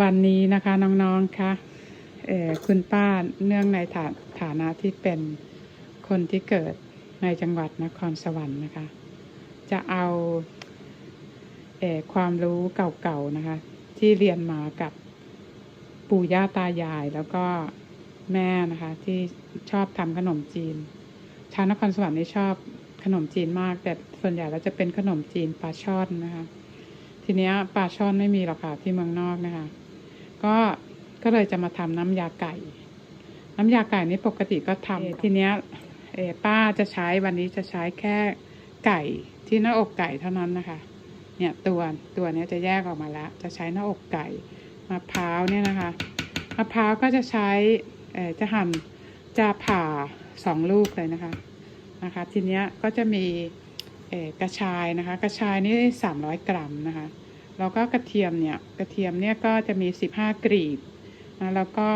วันนี้นะคะน้องๆคะเอ่อคุณป้าเนื่องในฐาฐานะที่เป็นคนที่เกิดในจังหวัดนครสวรรค์นะคะ จะเอาเอ่อความรู้เก่าๆนะคะ ที่เรียนมากับปู่ย่าตายายแล้วก็แม่นะคะ ที่ชอบทำขนมจีน ชาวนครสวรรค์นี่ชอบขนมจีนมาก แต่ส่วนใหญ่แล้วจะเป็นขนมจีนปลาช่อนนะคะ ทีเนี้ยปลาช่อนไม่มีหรอกค่ะที่เมืองนอกนะคะ ก็ก็เลยจะมาทำน้ำยาไก่ น้ำยาไก่นี่ปกติก็ทำทีเนี้ยเอ่อป้าจะใช้วันนี้จะใช้แค่ไก่ที่หน้าอกไก่เท่านั้นนะคะ เนี่ยตัวตัวเนี้ยจะแยกออกมาแล้ว จะใช้หน้าอกไก่มะพร้าวเนี่ยนะคะมะพร้าวก็จะใช้เอ่อจะหั่นจะผ่าสองลูกเลยนะคะนะคะ ทีเนี้ยก็จะมีเอ่อกระชายนะคะ กระชายนี่สามร้อยกรัมนะคะ แล้วก็กระเทียมเนี่ยกระเทียมเนี่ยก็จะมี 15 กรีบนะแล้วก็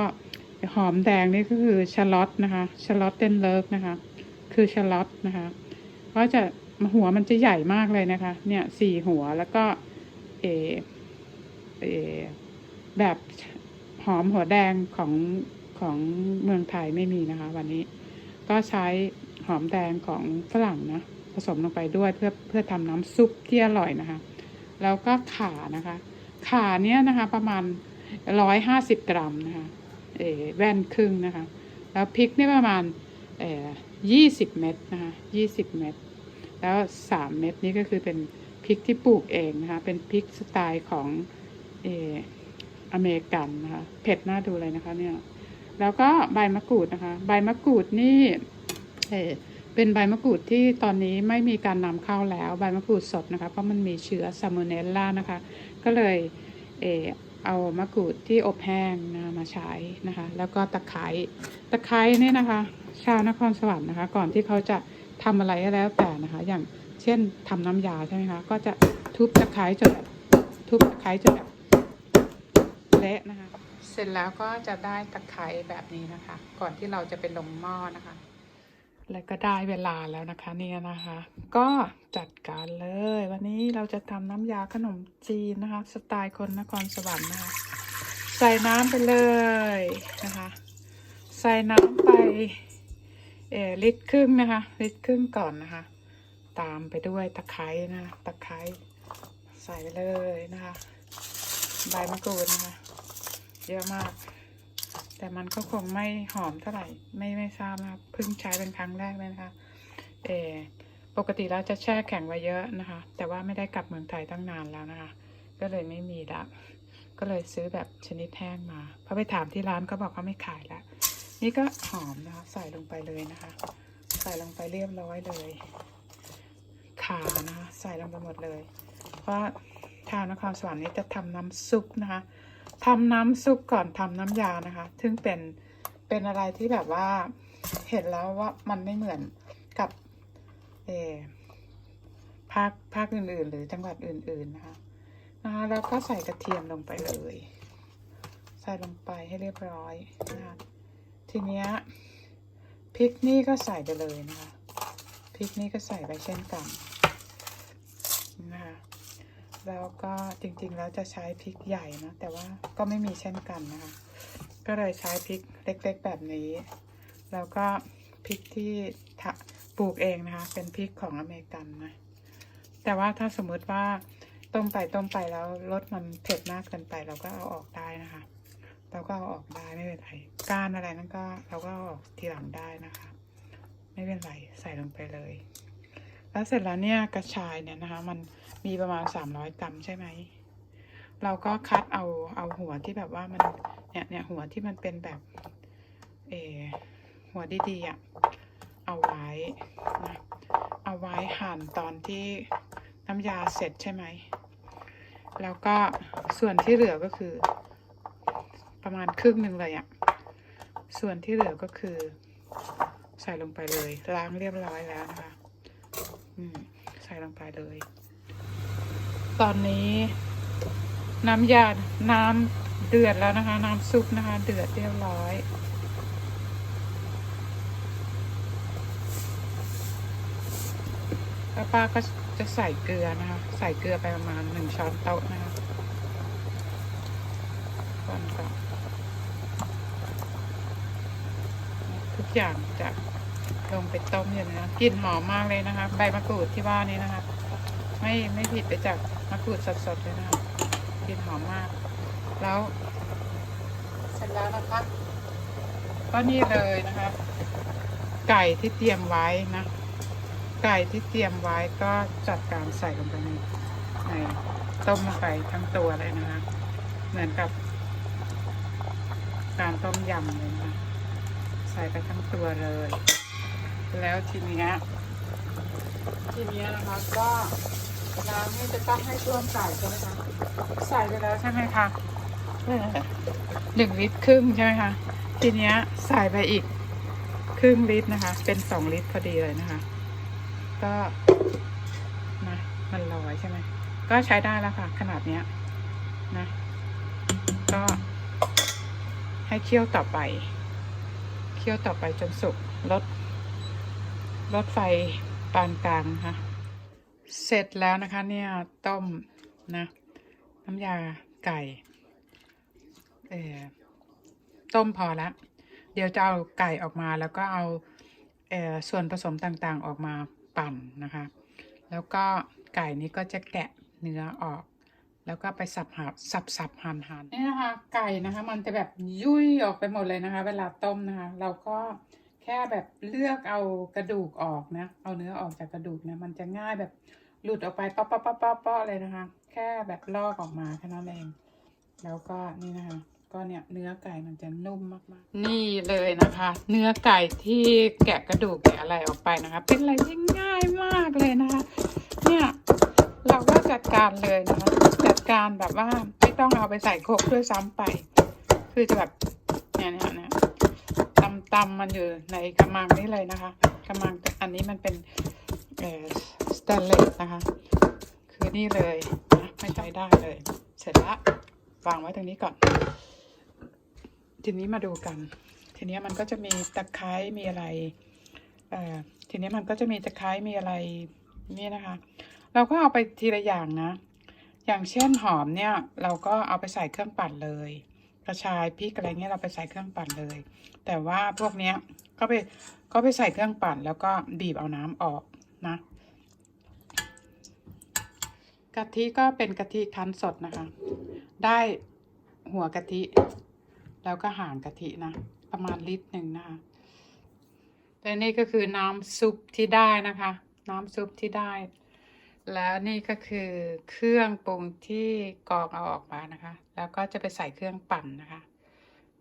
หอมแดงนี่ก็คือชลอตนะคะชลอตเดนเลิฟนะคะ คือชลอตนะคะก็จะหัวมันจะใหญ่มากเลยนะคะ เนี่ยสี่หัวแล้วก็เออเอแบบหอมหัวแดงของของเมืองไทยไม่มีนะคะ วันนี้ก็ใช้หอมแดงของฝรั่งนะผสมลงไปด้วยเพื่อเพื่อทำน้ำซุปที่อร่อยนะคะ แล้วก็ข่านะคะข่าเนี้ยนะคะประมาณร้อยห้าสิบกรัมนะคะเอแว่นครึ่งนะคะ แล้วพริกนี่ประมาณเอยี่สิบเม็ดนะคะยี่สิบเม็ดแล้วสามเม็ดนี้ก็คือเป็นพริกที่ปลูกเองนะคะ เป็นพริกสไตล์ของเอออเมริกันนะคะ เผ็ดน่าดูเลยนะคะเนี่ย แล้วก็ใบมะกรูดนะคะ ใบมะกรูดนี่เออ เป็นใบมะกรูดที่ตอนนี้ไม่มีการนำเข้าแล้วใบมะกรูดสดนะคะ เพราะมันมีเชื้อซามูเนลล่านะคะ ก็เลยเออเอามะกรูดที่อบแห้งนะมาใช้นะคะ แล้วก็ตะไคร้ตะไคร้เนี่ยนะคะ ชาวนครสวรรค์นะคะ ก่อนที่เขาจะทำอะไรก็แล้วแต่นะคะ อย่างเช่นทำน้ำยาใช่ไหมคะ ก็จะทุบตะไคร้จนทุบตะไคร้จนแบบเละนะคะ เสร็จแล้วก็จะได้ตะไคร้แบบนี้นะคะ ก่อนที่เราจะไปลงหม้อนะคะ แล้วก็ได้เวลาแล้วนะคะเนี่ยนะคะ ก็จัดการเลย วันนี้เราจะทำน้ำยาขนมจีนนะคะ สไตล์คนนครสวรรค์นะคะ ใส่น้ำไปเลยนะคะ ใส่น้ำไปเออลิตรครึ่งนะคะลิตรครึ่งก่อนนะคะ ตามไปด้วยตะไคร้นะตะไคร้ใส่ไปเลยนะคะ ใบมะกรูดนะคะ เยอะมาก แต่มันก็คงไม่หอมเท่าไหร่ ไม่ไม่ทราบนะเพิ่งใช้เป็นครั้งแรกเลยนะคะเออปกติแล้วจะแช่แข็งไว้เยอะนะคะ แต่ว่าไม่ได้กลับเมืองไทยตั้งนานแล้วนะคะ ก็เลยไม่มีละก็เลยซื้อแบบชนิดแห้งมาพอไปถามที่ร้านเขาบอกเขาไม่ขายละนี่ก็หอมนะคะ ใส่ลงไปเลยนะคะ ใส่ลงไปเรียบร้อยเลย ขานะคะใส่ลงไปหมดเลย เพราะชาวนครสวรรค์นี้จะทำน้ำซุปนะคะ ทำน้ำซุปก่อนทำน้ำยานะคะ ซึ่งเป็นเป็นอะไรที่แบบว่าเห็นแล้วว่ามันไม่เหมือนกับเออภาคภาคอื่นๆ หรือจังหวัดอื่นๆนะคะนะคะแล้วก็ใส่กระเทียมลงไปเลย ใส่ลงไปให้เรียบร้อยนะคะทีเนี้ยพริกนี่ก็ใส่ไปเลยนะคะพริกนี่ก็ใส่ไปเช่นกันนะคะ แล้วก็จริงๆแล้วจะใช้พริกใหญ่นะแต่ว่าก็ไม่มีเช่นกันนะคะ ก็เลยใช้พริกเล็กๆแบบนี้ แล้วก็พริกที่ปลูกเองนะคะ เป็นพริกของอเมริกันนะแต่ว่าถ้าสมมติว่าต้มไปต้มไปแล้วรสมันเผ็ดมากเกินไป เราก็เอาออกได้นะคะเราก็เอาออกได้ไม่เป็นไรก้านอะไรนั่นก็เราก็เอาออกทีหลังได้นะคะ ไม่เป็นไรใส่ลงไปเลย แล้วเสร็จแล้วเนี่ยกระชายเนี่ยนะคะ มันมีประมาณสามร้อยกรัมใช่ไหม เราก็คัดเอาเอาหัวที่แบบว่ามันเนี่ยเนี่ยหัวที่มันเป็นแบบเอหัวดีๆอะเอาไว้นะเอาไว้หั่นตอนที่น้ำยาเสร็จใช่ไหม แล้วก็ส่วนที่เหลือก็คือ ประมาณครึ่งหนึ่งเลยอะส่วนที่เหลือก็คือ ใส่ลงไปเลยล้างเรียบร้อยแล้วนะคะ ใส่ลงไปเลย ตอนนี้น้ำยา น้ำเดือดแล้วนะคะ น้ำซุปนะคะ เดือดเรียบร้อยแล้วป้าก็จะใส่เกลือนะคะ ใส่เกลือไปประมาณหนึ่งช้อนโต๊ะนะคะอนก่อนทุกอย่างจะ ลงไปต้มอยู่นะกลิ่นหอมมากเลยนะคะ ใบมะกรูดที่ว่านี้นะคะ ไม่ไม่ผิดไปจากมะกรูดสดๆเลยนะคะกลิ่นหอมมาก แล้ว เสร็จแล้วนะคะ ก็นี่เลยนะคะ ไก่ที่เตรียมไว้นะ ไก่ที่เตรียมไว้ก็จัดการใส่ลงไปในในต้มลงไปทั้งตัวเลยนะคะ เหมือนกับ การต้มยำเลยนะคะใส่ไปทั้งตัวเลย แล้วทีเนี้ยทีเนี้ยนะคะก็น้ำนี่จะต้องให้ท่วมไก่ใช่ไหมคะใส่ไปแล้วใช่ไหมคะหนึ่งลิตรครึ่งใช่ไหมคะทีเนี้ยใส่ไปอีกครึ่งลิตรนะคะ เป็นสองลิตรพอดีเลยนะคะ ก็นะมันลอยใช่ไหมก็ใช้ได้แล้วค่ะ ขนาดเนี้ยนะ ก็ให้เคี่ยวต่อไป เคี่ยวต่อไปจนสุกลด ลดไฟปานกลางนะคะเสร็จแล้วนะคะเนี่ยต้มนะน้ำยาไก่เอ่อต้มพอแล้วเดี๋ยวจะเอาไก่ออกมาแล้วก็เอาเอ่อส่วนผสมต่างๆออกมาปั่นนะคะ แล้วก็ไก่นี้ก็จะแกะเนื้อออก แล้วก็ไปสับหับสับสับหั่นหั่นนี่นะคะไก่นะคะ มันจะแบบยุ่ยออกไปหมดเลยนะคะ เวลาต้มนะคะ เราก็ แค่แบบเลือกเอากระดูกออกนะ เอาเนื้อออกจากกระดูกนะ มันจะง่ายแบบหลุดออกไปป๊อปป๊อปป๊อปป๊อปเลยนะคะ แค่แบบลอกออกมาแค่นั้นเอง แล้วก็นี่นะคะ ก็เนี่ยเนื้อไก่มันจะนุ่มมากๆ นี่เลยนะคะ เนื้อไก่ที่แกะกระดูกแกะอะไรออกไปนะคะ เป็นอะไรที่ง่ายมากเลยนะคะ เนี่ยเราก็จัดการเลยนะคะ จัดการแบบว่าไม่ต้องเอาไปใส่โครกด้วยซ้ำไป คือจะแบบเนี่ยเนี่ยเนี่ย ตำตำมันอยู่ในกระมังนี้เลยนะคะกระมังอันนี้มันเป็นเอ่อสแตนเลสนะคะ คือนี่เลยนะไม่ใช้ได้เลย เสร็จล้ววางไว้ตรงนี้ก่อน ทีนี้มาดูกัน ทีนี้มันก็จะมีตะไคร้มีอะไรเอ่อทีนี้มันก็จะมีตะไคร้มีอะไรนี่นะคะ เราก็เอาไปทีละอย่างนะ อย่างเช่นหอมเนี่ย เราก็เอาไปใส่เครื่องปั่นเลย กระชายพริกอะไรเงี้ยเราไปใส่เครื่องปั่นเลย แต่ว่าพวกเนี้ยก็ไปก็ไปใส่เครื่องปั่นแล้วก็บีบเอาน้ำออกนะกะทิก็เป็นกะทิคั้นสดนะคะ ได้หัวกะทิ แล้วก็หางกะทินะ ประมาณลิตรหนึ่งนะคะแต่นี่ก็คือน้ำซุปที่ได้นะคะ น้ำซุปที่ได้ แล้วนี่ก็คือเครื่องปรุงที่กรองเอาออกมานะคะ แล้วก็จะไปใส่เครื่องปั่นนะคะ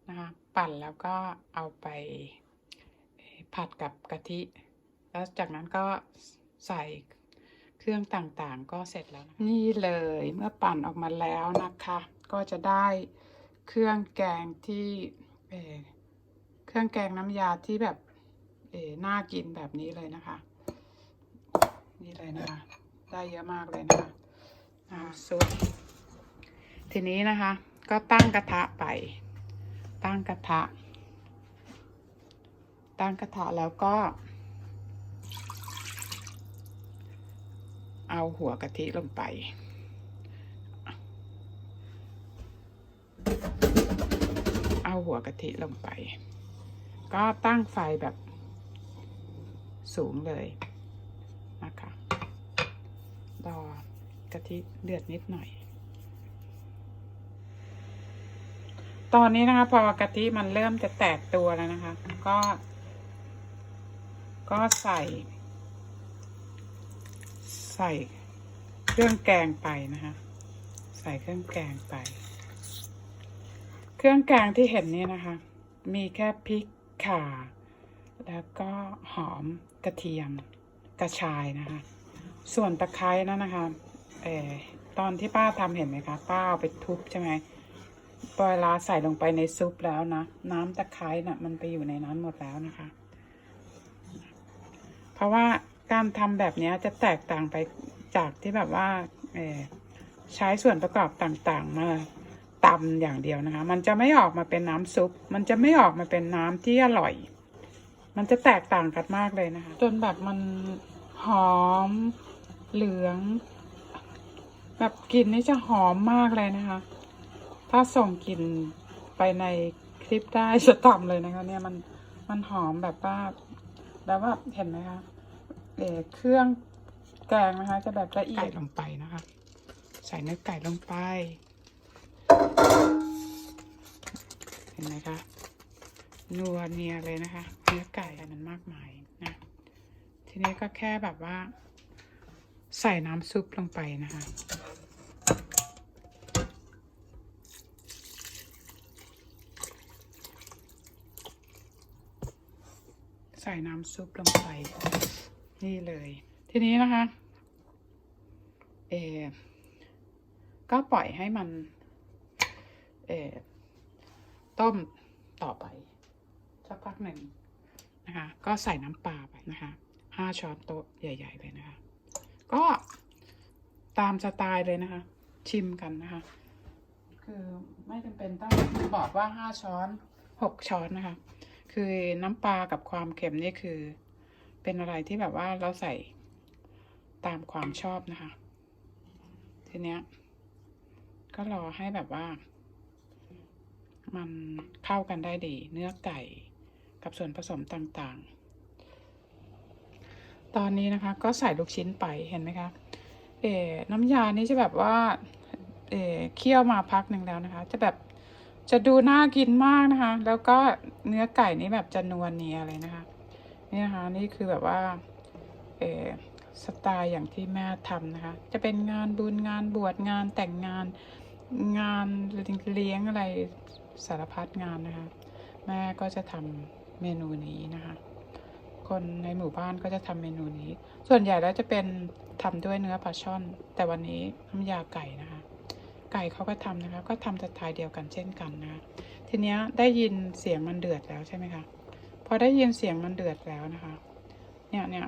นะคะปั่นแล้วก็เอาไปผัดกับกะทิ แล้วจากนั้นก็ใส่เครื่องต่างๆ ก็เสร็จแล้วนะนี่เลยเมื่อปั่นออกมาแล้วนะคะ ก็จะได้เครื่องแกงที่เอเครื่องแกงน้ำยาที่แบบเอน่ากินแบบนี้เลยนะคะ นี่เลยนะคะ ได้เยอะมากเลยนะคะน้ำซุป ทีนี้นะคะ ก็ตั้งกระทะไป ตั้งกระทะ ตั้งกระทะแล้วก็ เอาหัวกะทิลงไป เอาหัวกะทิลงไป ก็ตั้งไฟแบบสูงเลยนะคะรอกะทิเดือดนิดหน่อย ตอนนี้นะคะ พอกะทิมันเริ่มจะแตกตัวแล้วนะคะ ก็ ก็ใส่ ใส่เครื่องแกงไปนะคะ ใส่เครื่องแกงไป เครื่องแกงที่เห็นนี่นะคะ มีแค่พริกข่า แล้วก็หอมกระเทียมกระชายนะคะ ส่วนตะไคร้นั่นนะคะเออตอนที่ป้าทำเห็นไหมคะ ป้าเอาไปทุบใช่ไหม เวลาใส่ลงไปในซุปแล้วนะ น้ำตะไคร้น่ะ มันไปอยู่ในนั้นหมดแล้วนะคะ เพราะว่าการทำแบบนี้จะแตกต่างไปจากที่แบบว่าใช้ส่วนประกอบต่างๆ มาตำอย่างเดียวนะคะ มันจะไม่ออกมาเป็นน้ำซุป มันจะไม่ออกมาเป็นน้ำที่อร่อย มันจะแตกต่างกันมากเลยนะคะ จนแบบมันหอมเหลือง แบบกลิ่นนี่จะหอมมากเลยนะคะ ถ้าส่งกลิ่นไปในคลิปได้จะทำเลยนะคะ เนี่ยมันมันหอมแบบว่าแล้วว่าเห็นไหมคะเออเครื่องแกงนะคะ จะแบบละเอียดลงไปนะคะ ใส่เนื้อไก่ลงไป เห็นไหมคะนัวเนียเลยนะคะ เนื้อไก่มันมากมายนะ ทีนี้ก็แค่แบบว่า ใส่น้ำซุปลงไปนะคะ น้ำซุปลงไป นี่เลย ทีนี้นะคะ เออก็ปล่อยให้มัน เออต้มต่อไปสักพักหนึ่งนะคะ ก็ใส่น้ำปลาไปนะคะห้าช้อนโต๊ะใหญ่ ๆ เลยนะคะ ก็ตามสไตล์เลยนะคะ ชิมกันนะคะ คือไม่จำเป็นต้องบอกว่าห้าช้อนหกช้อนนะคะ คือน้ำปลากับความเค็มนี่คือ เป็นอะไรที่แบบว่าเราใส่ตามความชอบนะคะ ทีเนี้ย ก็รอให้แบบว่า มันเข้ากันได้ดี เนื้อไก่กับส่วนผสมต่างๆ ตอนนี้นะคะ ก็ใส่ลูกชิ้นไปเห็นไหมคะเอ๋น้ำยานี่จะแบบว่าเอ๋เคี่ยวมาพักหนึ่งแล้วนะคะ จะแบบ จะดูน่ากินมากนะคะ แล้วก็เนื้อไก่นี่แบบจะนวลเนียเลยนะคะ นี่นะคะนี่คือแบบว่าเอสไตล์อย่างที่แม่ทำนะคะ จะเป็นงานบุญงานบวชงานแต่งงานงานเลี้ยงอะไรสารพัดงานนะคะ แม่ก็จะทำเมนูนี้นะคะ คนในหมู่บ้านก็จะทำเมนูนี้ ส่วนใหญ่แล้วจะเป็นทำด้วยเนื้อปลาช่อน แต่วันนี้น้ำยาไก่นะคะ ไก่เขาก็ทำนะคะ ก็ทำสไตล์เดียวกันเช่นกันนะ ทีเนี้ยได้ยินเสียงมันเดือดแล้วใช่ไหมคะ พอได้ยินเสียงมันเดือดแล้วนะคะ เนี่ยเนี่ย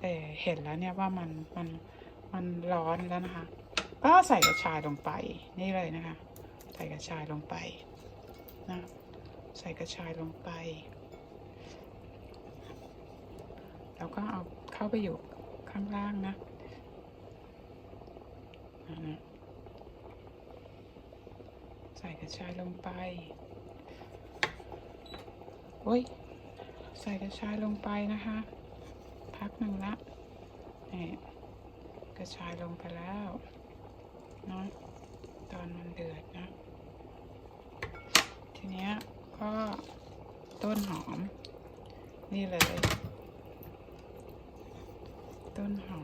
เเห็นแล้วเนี่ยว่ามันมันมันร้อนแล้วนะคะ ก็ใส่กระชายลงไปนี่เลยนะคะ ใส่กระชายลงไปนะใส่กระชายลงไป แล้วก็เอาเข้าไปอยู่ข้างล่างนะนะ ระชายลงไปโอ้ยใส่กระชายลงไปนะคะ พักหนึ่งละนี่กระชายลงไปแล้วนะตอนมันเดือดนะ ทีเนี้ยก็ต้นหอม นี่เลย ต้นหอม